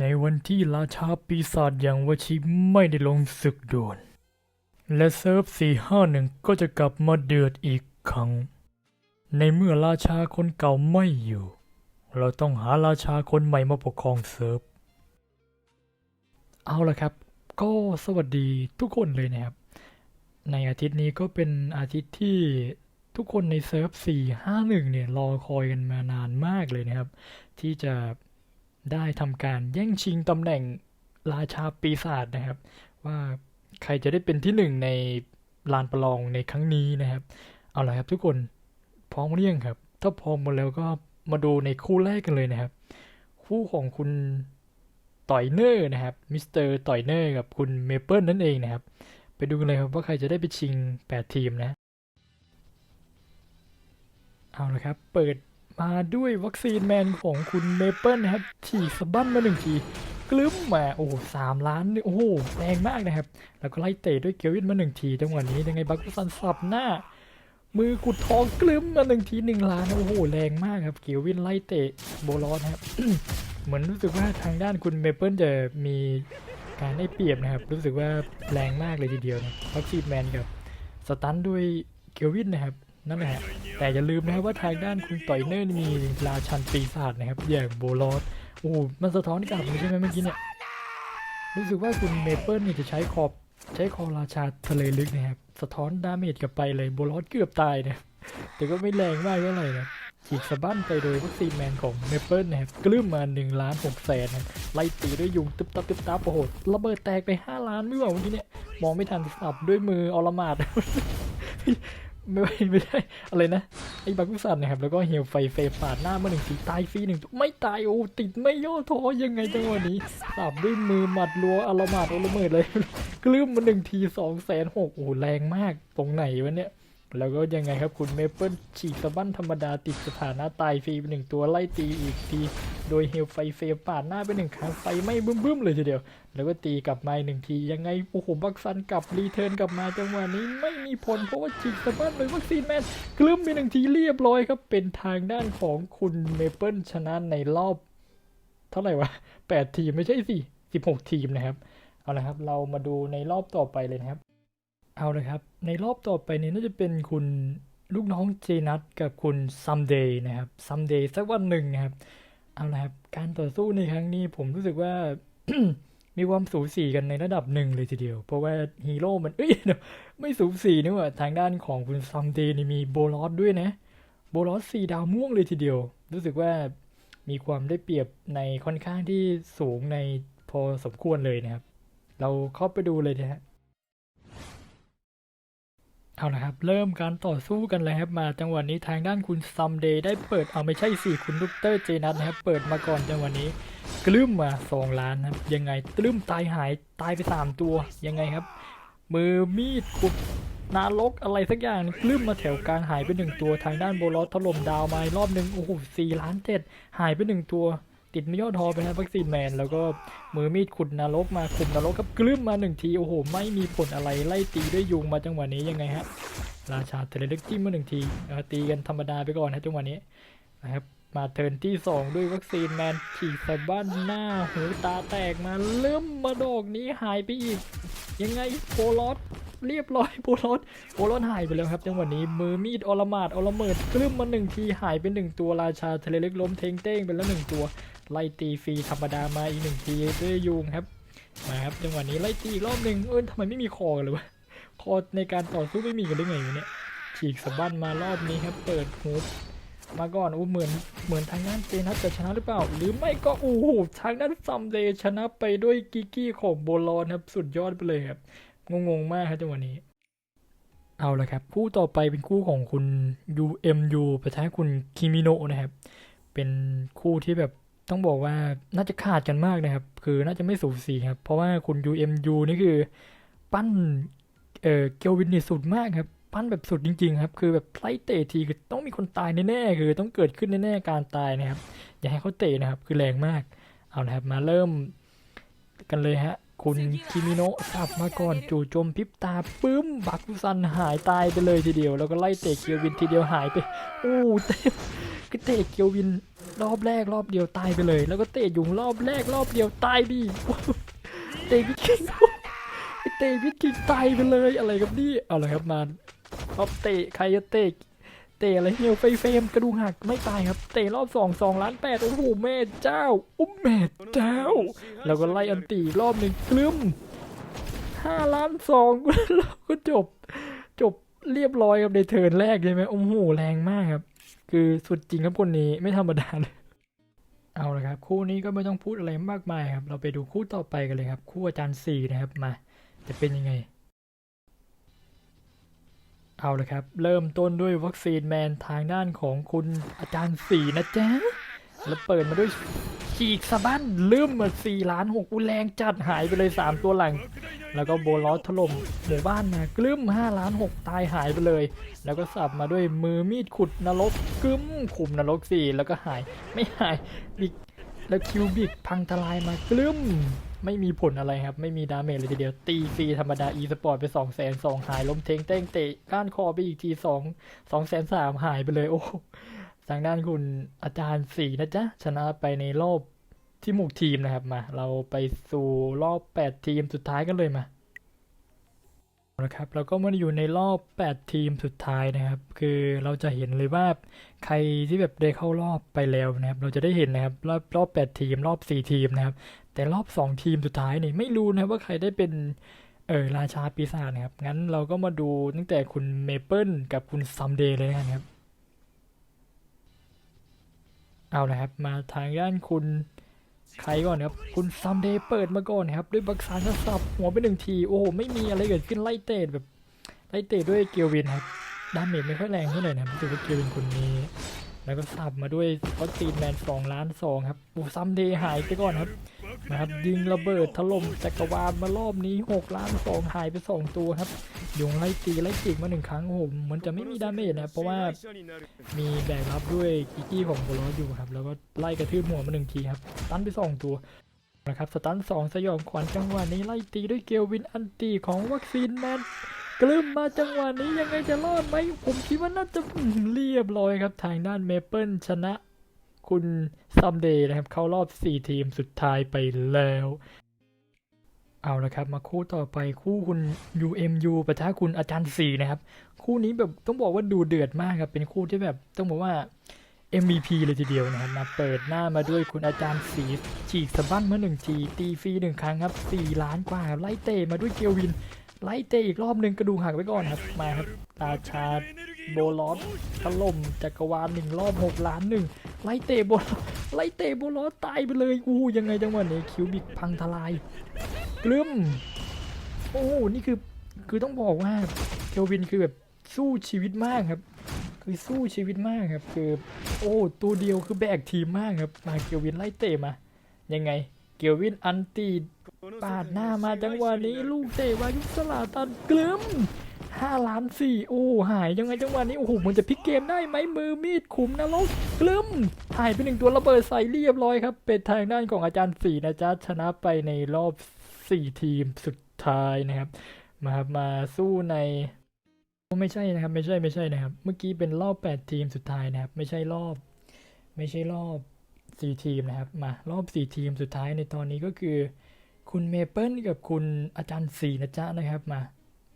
ในวันที่ราชาปีศาจอย่างวชิไม่ได้ลงศึกโดวน และเซิร์ฟ451 ก็จะกลับมาเดือดอีกครั้ง ในเมื่อราชาคนเก่าไม่อยู่ เราต้องหาราชาคนใหม่มาปกครองเซิร์ฟ เอาละครับ ก็สวัสดีทุกคนเลยนะครับ ในอาทิตย์นี้ก็เป็นอาทิตย์ที่ทุกคนในเซิร์ฟ451 เนี่ยรอคอยกันมานานมากเลยนะครับ ที่จะ ได้ทำการแย่งชิงตำแหน่งราชาปีศาจนะครับ ว่าใครจะได้เป็นที่หนึ่งในลานประลองในครั้งนี้นะครับ เอาละครับทุกคนพร้อมหรือยังครับ ถ้าพร้อมหมดแล้วก็มาดูในคู่แรกกันเลยนะครับ คู่ของคุณต่อยเนอร์นะครับมิสเตอร์ต่อยเนอร์กับคุณเมเปิลนั่นเองนะครับ ไปดูกันเลยครับว่าใครจะได้ไปชิง 8 ทีมนะ เอาละครับ เปิด มาด้วยวัคซีนแมนของคุณเมเปิลนะครับฉีกสะบั้นมาหนึ่งทีกลึ้มมาโอ้สามล้านนี่โอ้โหแรงมากนะครับ แล้วก็ไล่เตะด้วยเกลวินมาหนึ่งทีจังหวะนี้ยังไงบักสันสับหน้า มือกุดทองกลึ้มมาหนึ่งทีหนึ่งล้านโอ้โหแรงมากครับเกลวินไล่เตะโบลอนครับเหมือนรู้สึกว่าทางด้านคุณเมเปิลจะมีการได้เปรียบนะครับ รู้สึกว่าแรงมากเลยทีเดียวนะวัคซีนแมนกับสตันด้วยเกลวินนะครับ นั่นแหละฮะแต่อย่าลืมนะครับว่าทางด้านคุณต่อยเนอร์นี่มีราชันปีศาจนะครับอย่างโบลอสโอ้โหมันสะท้อนกลับเลยใช่ไหมเมื่อกี้เนี่ยรู้สึกว่าคุณเมเปิลนี่จะใช้ขอบใช้คอราชาทะเลลึกนะครับสะท้อนดาเมจกลับไปเลยโบลอสเกือบตายนะแต่ก็ไม่แรงมากเท่าไหร่นะฉีกสะบั้นไปโดยวัคซีนแมนของเมเปิลนะครับกลื้มมา1ล้าน6แสนนะไล่ตีด้วยยุงตึบตับตึบตับโอ้โหระเบิดแตกไป 5 ล้านไม่ไหวเมื่อกี้เนี่ยมองไม่ทันสับด้วยมืออลหมาด ไม่ไม่ไม่ได้อะไรนะไอ้บากุสันนะครับแล้วก็เฮลไฟเฟปาดหน้ามาหนึ่งทีตายฟรีหนึ่งไม่ตายโอ้ติดไม่ย่อท้อยังไงจังหวะนี้สับด้วยมือหมัดรัวอลามาดโอละเมิดเลยกลืมมาหนึ่งทีสองแสนหกโอ้แรงมากตรงไหนวะเนี่ย แล้วก็ยังไงครับคุณเมเปิลฉีกสะบั้นธรรมดาติดสถานะตายฟรีไปหนึ่งตัวไล่ตีอีกที โดยเฮลไฟเฟลปาดหน้าไปหนึ่งครั้งไฟไม่บึ้มๆเลยทีเดียว แล้วก็ตีกลับมาหนึ่งทียังไงโอ้โหบักซันกลับรีเทิร์นกลับมาจังหวะนี้ไม่มีผลเพราะว่าฉีกสะบั้นโดยวัคซีนแมนกลืมไปหนึ่งทีเรียบร้อยครับเป็นทางด้านของคุณเมเปิลชนะในรอบ เท่าไหร่วะแปดทีมไม่ใช่สิสิบหกทีมนะครับเอาละครับเรามาดูในรอบต่อไปเลยนะครับ เอาเลยครับ ในรอบต่อไปนี้น่าจะเป็นคุณลูกน้องเจนัทกับคุณซัมเดย์นะครับซัมเดย์สักวันหนึ่งนะครับ เอาละครับการต่อสู้ในครั้งนี้ผมรู้สึกว่ามีความสูสีกันในระดับหนึ่งเลยทีเดียว เพราะว่าฮีโร่มันเอ้ยเดี๋ยวไม่สูสีนี่ว่าทางด้านของคุณซัมเดย์นี่มีโบลอสด้วยนะ โบลอสสี่ดาวม่วงเลยทีเดียว รู้สึกว่ามีความได้เปรียบในค่อนข้างที่สูงในพอสมควรเลยนะครับ เราเข้าไปดูเลยนะฮะ เอาละครับ เริ่มการต่อสู้กันเลยครับมาจังหวะนี้ทางด้านคุณซัมเดย์ได้เปิดเอาไม่ใช่สี่คุณลูกเตอร์เจนัทนะครับเปิดมาก่อนจังหวะนี้กลืมมาสองล้านนะครับยังไงกลืมตายหายตายไปสามตัวยังไงครับ มือมีดขุดนารกอะไรสักอย่างกลืมมาแถวกลางหายไปหนึ่งตัว ทางด้านโบลอสถล่มดาวมารอบหนึ่งโอ้โหสี่ล้านเจ็ดหายไปหนึ่งตัว ติดไม่ยอดทอไปนะวัคซีนแมน แล้วก็มือมีดขุดนรกมาขุดนรกครับกลืมมาหนึ่งทีโอ้โห ไม่มีผลอะไรไล่ตีด้วยยุงมาจังหวะนี้ยังไงฮะราชาเทเลเล็กจิ้มมาหนึ่งทีตีกันธรรมดาไปก่อนนะจังหวะนี้นะครับมาเทิร์นที่ 2 ด้วยวัคซีนแมนขี่ใส่บ้านหน้าหูตาแตกมาเริ่มมาดอกนี้หายไปอีก ยังไงโปลอสเรียบร้อยโปลอสโปลอสหายไปแล้วครับจังหวะนี้มือมีดอลมาดอลเมิดกลืมมาหนึ่งทีหายไปหนึ่งตัวราชาเทเลเล็กล้มเทงเต้งไปแล้วหนึ่งตัว ไล่ตีฟรีธรรมดามาอีกหนึ่งทีด้วยยุงครับมาครับจังหวะนี้ไล่ตีรอบหนึ่งเออทำไมไม่มีคอเลยวะคอในการต่อสู้ไม่มีกันได้ไงวะเนี่ยฉีกสะบั้นมารอบนี้ครับเปิดฮูดมาก่อนอู้เหมือนเหมือนทางด้านเจนัทจะชนะหรือเปล่า หรือไม่ก็โอ้โหทางด้านซัมเดย์ชนะไปด้วยกิกกี้ของโบลอนครับสุดยอดไปเลยครับงงๆมากครับจังหวะนี้ เอาละครับคู่ต่อไปเป็นคู่ของคุณ UMU ประทะคุณคิมิโนะนะครับ เป็นคู่ที่แบบ ต้องบอกว่าน่าจะขาดกันมากนะครับ คือน่าจะไม่สูสีครับ เพราะว่าคุณ UMU นี่คือ ปั้นเออเกลวินนี่สุดมากครับ ปั้นแบบสุดจริง ๆ ครับ คือแบบไล่เตะทีคือต้องมีคนตายแน่ๆคือต้องเกิดขึ้นแน่ๆการตายนะครับ อย่าให้เขาเตะนะครับ คือแรงมาก เอาละครับ มาเริ่มกันเลยฮะ คุณคิมิโนะสับมาก่อนจู่โจมพิบตาปึ้มบักุซันหายตายไปเลยทีเดียว แล้วก็ไล่เตะเกียววินทีเดียวหายไปโอ้เตะก็เตะเกียววินรอบแรกรอบเดียวตายไปเลย แล้วก็เตะยุงรอบแรกรอบเดียวตายดิเตะพิคิงเตะพิคิงตายไปเลยอะไรครับนี่เอาละครับมารอบเตะใครจะเตะ เตะอะไรเหี่ยวไฟเฟมกระดูกหักไม่ตายครับ เตะรอบสองสองล้านแปดโอ้โหแม่เจ้าอุ้มแม่เจ้า แล้วก็ไล่อันตีรอบหนึ่งกลึมห้าล้านสองแล้วก็จบ จบเรียบร้อยครับในเทิร์นแรกใช่ไหมโอ้โหแรงมากครับ คือสุดจริงครับคนนี้ไม่ธรรมดาเลยเอาละครับ คู่นี้ก็ไม่ต้องพูดอะไรมากมายครับ เราไปดูคู่ต่อไปกันเลยครับ คู่อาจารย์สี่นะครับมา จะเป็นยังไง เอาละครับ เริ่มต้นด้วยวัคซีนแมนทางด้านของคุณอาจารย์สีนะจ๊ะ แล้วเปิดมาด้วยฉีกสะบั้นลืมมาสี่ล้านหกอุแรงจัดหายไปเลย 3 ตัวหลัง แล้วก็โบลอสถล่มหมู่บ้านมากลืม5ล้าน6ตายหายไปเลย แล้วก็สับมาด้วยมือมีดขุดนรกกึ้มขุมนรกสี่แล้วก็หายไม่หายบิกแล้วคิวบิกพังทลายมากลืม ไม่มีผลอะไรครับ ไม่มีดาเมจเลยทีเดียว ตีฟรีธรรมดาอีสปอร์ตไปสองแสนสองหายล้มเทงเต้งเตะก้านคอไปอีกทีสองสองแสนสามหายไปเลยโอ้ทางด้านคุณอาจารย์สีนะจ๊ะ ชนะไปในรอบที่หมู่ทีมนะครับมา เราไปสู่รอบแปดทีมสุดท้ายกันเลยมา นะครับเราก็มาอยู่ในรอบ 8 ทีมสุดท้ายนะครับ คือเราจะเห็นเลยว่าใครที่แบบได้เข้ารอบไปแล้วนะครับ เราจะได้เห็นนะครับรอบรอบ 8 ทีม รอบ 4 ทีมนะครับ แต่รอบ 2 ทีมสุดท้ายนี่ไม่รู้นะครับว่าใครได้เป็นเออราชาปีศาจนะครับ งั้นเราก็มาดูตั้งแต่คุณเมเปิลกับคุณซัมเดย์เลยนะครับ เอาละครับ มาทางด้านคุณ ใครก่อนครับ คุณซัมเดย์เปิดมาก่อนครับ ด้วยบักซานสับหัวไปหนึ่งที โอ้โห ไม่มีอะไรเกิดขึ้นไล่เตะแบบไล่เตะด้วยเกียววินครับ ดาเมจไม่ค่อยแรงเท่าไหร่นะครับรู้สึกว่าเกียววินคนนี้ แล้วก็สับมาด้วยวัคซีนแมนสองล้านสองครับโอ้ซัมเดย์หายไปก่อนครับนะครับยิงระเบิดถล่มจักรวาลมารอบนี้หกล้านสองหายไปสองตัวครับยงไล่ตีไล่จิกมาหนึ่งครั้งโอ้โหเหมันจะไม่มีดาเมจนะเพราะว่ามีแบกรับด้วยกิกกี้ของโบลอสอยู่ครับ แล้วก็ไล่กระทืบหัวมาหนึ่งทีครับสตันไปสองตัวนะครับสตันสองสยองขวัญจังหวะนี้ไล่ตีด้วยเกลวินอันตีของวัคซีนแมน กลืมมาจังหวะนี้ยังไงจะรอดไหมผมคิดว่าน่าจะเรียบร้อยครับทางด้านเมเปิลชนะ คุณซัมเดย์นะครับ เข้ารอบ 4 ทีมสุดท้ายไปแล้ว เอาละครับ มาคู่ต่อไปคู่คุณ UMU ปะทะคุณอาจารย์สีนะครับ คู่นี้แบบต้องบอกว่าดูเดือดมากครับ เป็นคู่ที่แบบต้องบอกว่า MVP เลยทีเดียวนะครับมาเปิดหน้ามาด้วยคุณอาจารย์สีฉีกสะบั้นมาหนึ่งทีตีฟรีหนึ่งครั้งครับสี่ล้านกว่าไล่เตะมาด้วยเกลวิน ไล่เตะอีกรอบหนึ่งกระดูกหักไว้ก่อนครับมาครับราชาโบลอสถล่มจักรวาลหนึ่งรอบหกล้านหนึ่งไล่เตะโบลอไล่เตะโบลอสตายไปเลยอู้ยังไงจังหวะนี้คิวบิกพังทลายกลึมโอ้นี่คือคือต้องบอกว่าเกลวินคือแบบสู้ชีวิตมากครับ คือสู้ชีวิตมากครับ คือ โอ้ตัวเดียวคือแบกทีมมากครับมาเกลวินไล่เตะมายังไง กลวินอันตีปาดหน้ามาจังหวะนี้ลูกเตะวายุสลาตันกลึมห้าล้านสี่โอ้หายยังไงจังหวะนี้โอ้โหมันจะพลิกเกมได้ไหมมือมีดขุมนรกกลึมหายไปหนึ่งตัวระเบิดใส่เรียบร้อยครับ เป็นทางด้านของอาจารย์สี่นะจ๊ะชนะไปในรอบสี่ทีมสุดท้ายนะครับ มาครับมาสู้ในไม่ใช่นะครับ ไม่ใช่ไม่ใช่นะครับ เมื่อกี้เป็นรอบ 8 ทีมสุดท้ายนะครับ ไม่ใช่รอบ ไม่ใช่รอบ 4 ทีมนะครับ มารอบ 4 ทีมสุดท้ายในตอนนี้ก็คือ คุณเมเปิลกับคุณอาจารย์สีนะจ๊ะนะครับมา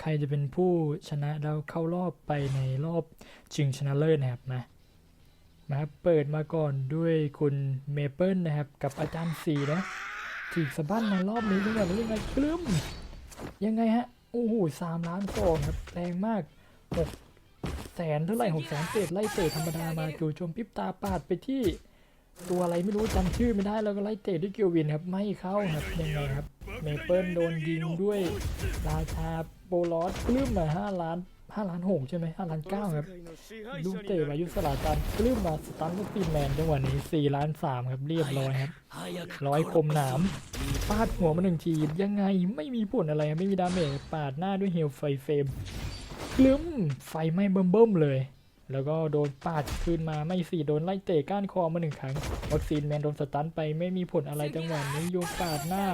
ใครจะเป็นผู้ชนะแล้วเข้ารอบไปในรอบชิงชนะเลิศนะครับมามาครับเปิดมาก่อนด้วยคุณเมเปิลนะครับ กับอาจารย์สีนะถีบสะบั้นในรอบนี้ด้วยกันยังไงกลืมยังไงฮะโอ้โหสามล้านฟองครับแรงมากหกแสนเท่าไหร่หกแสนเศษไล่เตะธรรมดามาจู่โจมพิบตาปาดไปที่ ตัวอะไรไม่รู้จำชื่อไม่ได้แล้วก็ไล่เตะด้วยเกียววินครับไม่เข้าครับยังไงครับเมเปิลโดนยิงด้วยราชาโบลอสกลื้มมาห้าล้านห้าล้านหกใช่ไหมห้าล้านเก้าครับลูกเตะวายุสลาตันกลื้มมาสตันลูกปีนแมนจังหวะนี้สี่ล้านสามครับเรียบร้อยครับร้อยคมหนามปาดหัวมาหนึ่งทียังไงไม่มีผลอะไรไม่มีดาเมจปาดหน้าด้วยเฮลไฟเฟมกลึ้มไฟไหม้เบิ่มๆเลย แล้วก็โดนปาดคืนมาไม่สี่โดนไล่เตะก้านคอมาหนึ่งครั้งวัคซีนแมนโดนสตันไปไม่มีผลอะไรจังหวะนี้โยกปาดหน้า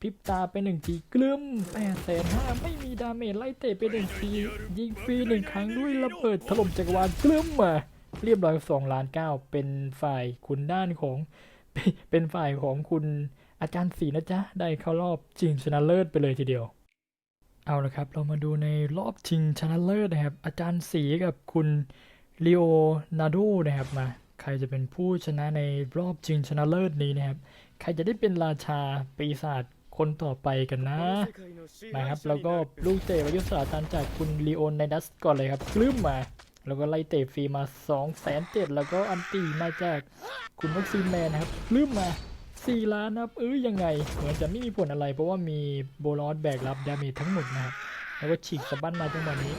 พริบตาไปหนึ่งทีกลึ้มแปดแสนห้าไม่มีดาเมจไล่เตะไปหนึ่งทียิงฟรีหนึ่งครั้งด้วยระเบิดถล่มจักรวาลกลึ้มมาเรียบร้อยสองล้านเก้าเป็นฝ่ายคุณด้านของ เป็นฝ่ายของคุณอาจารย์สีนะจ๊ะได้เข้ารอบชิงชนะเลิศไปเลยทีเดียว เอาละครับ เรามาดูในรอบชิงชนะเลิศนะครับ อาจารย์สีกับคุณลีโอนาโดนะครับมา ใครจะเป็นผู้ชนะในรอบชิงชนะเลิศนี้นะครับ ใครจะได้เป็นราชาปีศาจคนต่อไปกันนะมาครับ แล้วก็ลูกเตะวายุสาตันจากคุณลีโอนไนดัสก่อนเลยครับ คลื่มมา แล้วก็ไล่เตะฟรีมา2องแสนเจ็ดแล้วก็อันตีมาจากคุณวัคซีนแมนนะครับ คลื่มมา 4ล้านนะครับเอ้ยยังไง เหมือนจะไม่มีผลอะไร เพราะว่ามีโบลอสแบกรับดาเมจทั้งหมดนะครับแล้วก็ฉีกสะบั้นมาจังหวะนี้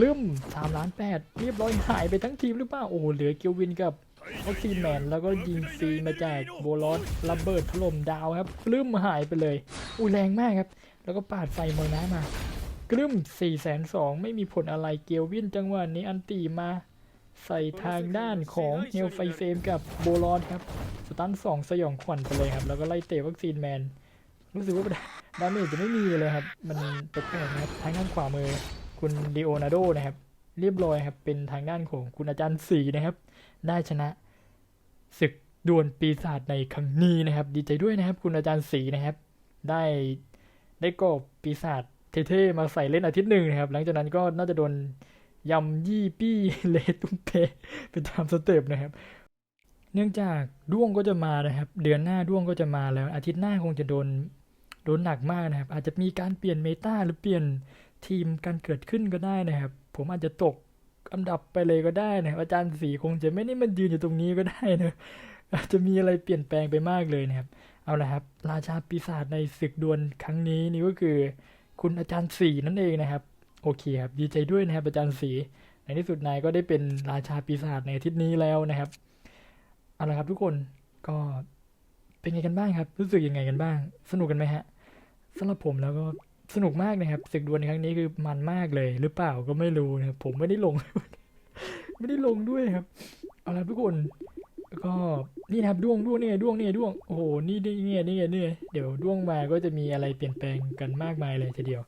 ลืม3ล้าน8เรียบร้อยหายไปทั้งทีมหรือเปล่าโอ้เหลือเกียววินกับวัคซีแมนแล้วก็ยิงฟรีมาจากโบลอสระเบิดถล่มดาวครับลืมหายไปเลยอุ้ยแรงมากครับ แล้วก็ปาดไฟเมืองน้ำมากลึ้ม4 2 0 0 0ไม่มีผลอะไรเกียววินจังหวะนี้อันตีมา ใส่ทางด้านของเฮลไฟเฟมกับโบลอสครับ สตันสองสยองขวัญไปเลยครับ แล้วก็ไล่เตะวัคซีนแมน รู้สึกว่าดาเมจจะไม่มีเลยครับ มันแปลกๆนะครับทางด้านขวามือคุณดิโอนาโดนะครับ เรียบร้อยครับ เป็นทางด้านของคุณอาจารย์สีนะครับ ได้ชนะศึกดวลปีศาจในครั้งนี้นะครับ ดีใจด้วยนะครับ คุณอาจารย์สีนะครับ ได้ได้กอบปีศาจเท่ๆมาใส่เล่นอาทิตย์หนึ่งนะครับ หลังจากนั้นก็น่าจะโดน ยำยี่ปี้เลตุ้มเปไปตามสเต็ปนะครับ เนื่องจากด้วงก็จะมานะครับ เดือนหน้าด้วงก็จะมาแล้ว อาทิตย์หน้าคงจะโดนโดนหนักมากนะครับ อาจจะมีการเปลี่ยนเมตาหรือเปลี่ยนทีมการเกิดขึ้นก็ได้นะครับ ผมอาจจะตกอันดับไปเลยก็ได้นะครับอาจารย์สีคงจะไม่ได้มายืนอยู่ตรงนี้ก็ได้นะอาจจะมีอะไรเปลี่ยนแปลงไปมากเลยนะครับ เอาละครับ ราชาปีศาจในศึกดวลครั้งนี้นี่ก็คือ คุณอาจารย์สีนั่นเองนะครับ โอเคครับดีใจด้วยนะครับอาจารย์สีในที่สุดนายก็ได้เป็นราชาปีศาจในอาทิตย์นี้แล้วนะครับเอาละครับทุกคนก็เป็นไงกันบ้างครับ รู้สึกยังไงกันบ้าง สนุกกันไหมฮะสำหรับผมแล้วก็สนุกมากนะครับศึกดวลในครั้งนี้คือมันมากเลย หรือเปล่าก็ไม่รู้นะครับผมไม่ได้ลง ไม่ได้ลงด้วยครับเอาละทุกคนก็นี่นะครับด้วงด้วงนี่ไงด้วงนี่ไงด้วงโอ้โหนี่นี่ไงนี่ไงนี่ไงเดี๋ยวด้วงมาก็จะมีอะไรเปลี่ยนแปลงกันมากมายเลยทีเดียว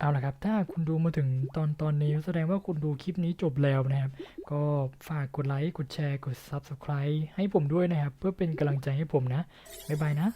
เอาละครับ ถ้าคุณดูมาถึงตอนตอนนี้แสดงว่าคุณดูคลิปนี้จบแล้วนะครับ ก็ฝากกดไลค์ กดแชร์ กด Subscribe ให้ผมด้วยนะครับ เพื่อเป็นกำลังใจให้ผมนะ บ๊ายบายนะ